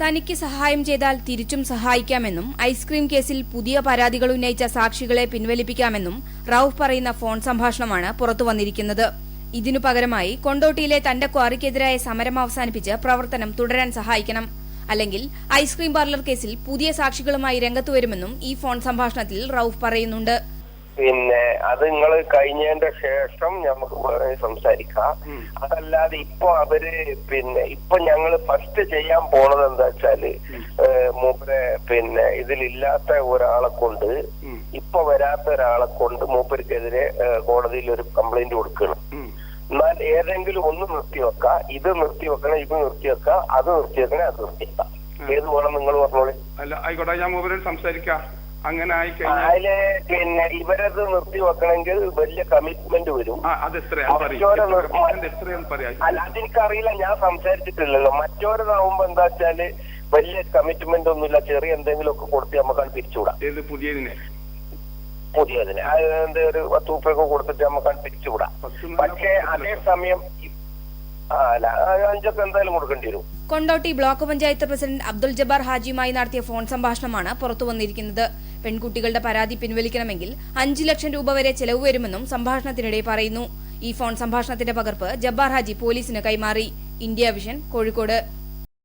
തനിക്ക് സഹായം ചെയ്താൽ തിരിച്ചും സഹായിക്കാമെന്നും ഐസ്ക്രീം കേസിൽ പുതിയ പരാതികൾ ഉന്നയിച്ച സാക്ഷികളെ പിൻവലിപ്പിക്കാമെന്നും റൌഫ് പറയുന്ന ഫോൺ സംഭാഷണമാണ് പുറത്തുവന്നിരിക്കുന്നത് ഇതിനു പകരമായി കൊണ്ടോട്ടിയിലെ തന്റെ ക്വാറിക്കെതിരായ സമരം അവസാനിപ്പിച്ച് പ്രവർത്തനം തുടരാൻ സഹായിക്കണം. അല്ലെങ്കിൽ ഐസ്ക്രീം പാർലർ കേസിൽ പുതിയ സാക്ഷികളുമായി രംഗത്തു വരുമെന്നും ഈ ഫോൺ സംഭാഷണത്തിൽ റൌഫ് പറയുന്നുണ്ട്. പിന്നെ അത് നിങ്ങൾ കഴിഞ്ഞതിന്റെ ശേഷം നമുക്ക് സംസാരിക്കാം. അതല്ലാതെ ഇപ്പൊ അവർ പിന്നെ ഇപ്പൊ ഞങ്ങൾ ഫസ്റ്റ് ചെയ്യാൻ പോണത് എന്താ വെച്ചാൽ മൂപ്പരെ പിന്നെ ഇതിലില്ലാത്ത ഒരാളെ കൊണ്ട് ഇപ്പൊ വരാത്ത ഒരാളെ കൊണ്ട് മൂപ്പർക്കെതിരെ കോടതിയിൽ ഒരു കംപ്ലൈന്റ് കൊടുക്കണം. എന്നാൽ ഏതെങ്കിലും ഒന്ന് നിർത്തിവെക്കാം ഇത് നിർത്തിവെക്കണം ഇത് നിർത്തിവെക്കാം അത് നിർത്തിവെക്കണേ അത് നിർത്തിവെക്കാം ഏത് വേണം നിങ്ങൾ പറഞ്ഞോളി? അല്ല ആയിക്കോട്ടെ ഞാൻ മൂപ്പരോട് സംസാരിക്കാം. അങ്ങനെ ആയി കഴിഞ്ഞാൽ അതിൽ പിന്നെ ഇവരത് നിർത്തി വെക്കണമെങ്കിൽ വലിയ കമ്മിറ്റ്മെന്റ് വരും. ആ അത് എത്രയാ പറയും. മറ്റോരെ നിർത്തി- എത്രയാന്ന് പറയാം. അല്ല അതെനിക്കറിയില്ല ഞാൻ സംസാരിച്ചിട്ടില്ലല്ലോ. മറ്റോരതാവുമ്പോ എന്താ വെച്ചാൽ വലിയ കമ്മിറ്റ്മെന്റ് ഒന്നുമില്ല. ചെറിയ എന്തെങ്കിലും ഒക്കെ കൊടുത്ത് നമുക്കത് പിരിച്ചുവിടാം. ഏത് പുതിയതിനെ? പുതിയതിന്. അത് എന്തെങ്കിലും ഒരു പത്ത് ഉപ്പൊക്കെ കൊടുത്തിട്ട് നമുക്കത് പിരിച്ചുവിടാം. പത്ത് പക്ഷേ അതേസമയം കൊണ്ടോട്ടി ബ്ലോക്ക് പഞ്ചായത്ത് പ്രസിഡന്റ് അബ്ദുൾ ജബ്ബാർ ഹാജിയുമായി നടത്തിയ ഫോൺ സംഭാഷണമാണ് പുറത്തു വന്നിരിക്കുന്നത്. പെൺകുട്ടികളുടെ പരാതി പിൻവലിക്കണമെങ്കിൽ അഞ്ചു ലക്ഷം രൂപ വരെ ചെലവ് വരുമെന്നും സംഭാഷണത്തിനിടെ പറയുന്നു. ഈ ഫോൺ സംഭാഷണത്തിന്റെ പകർപ്പ് ജബ്ബാർ ഹാജി പോലീസിന് കൈമാറി. India Vision Kozhikode.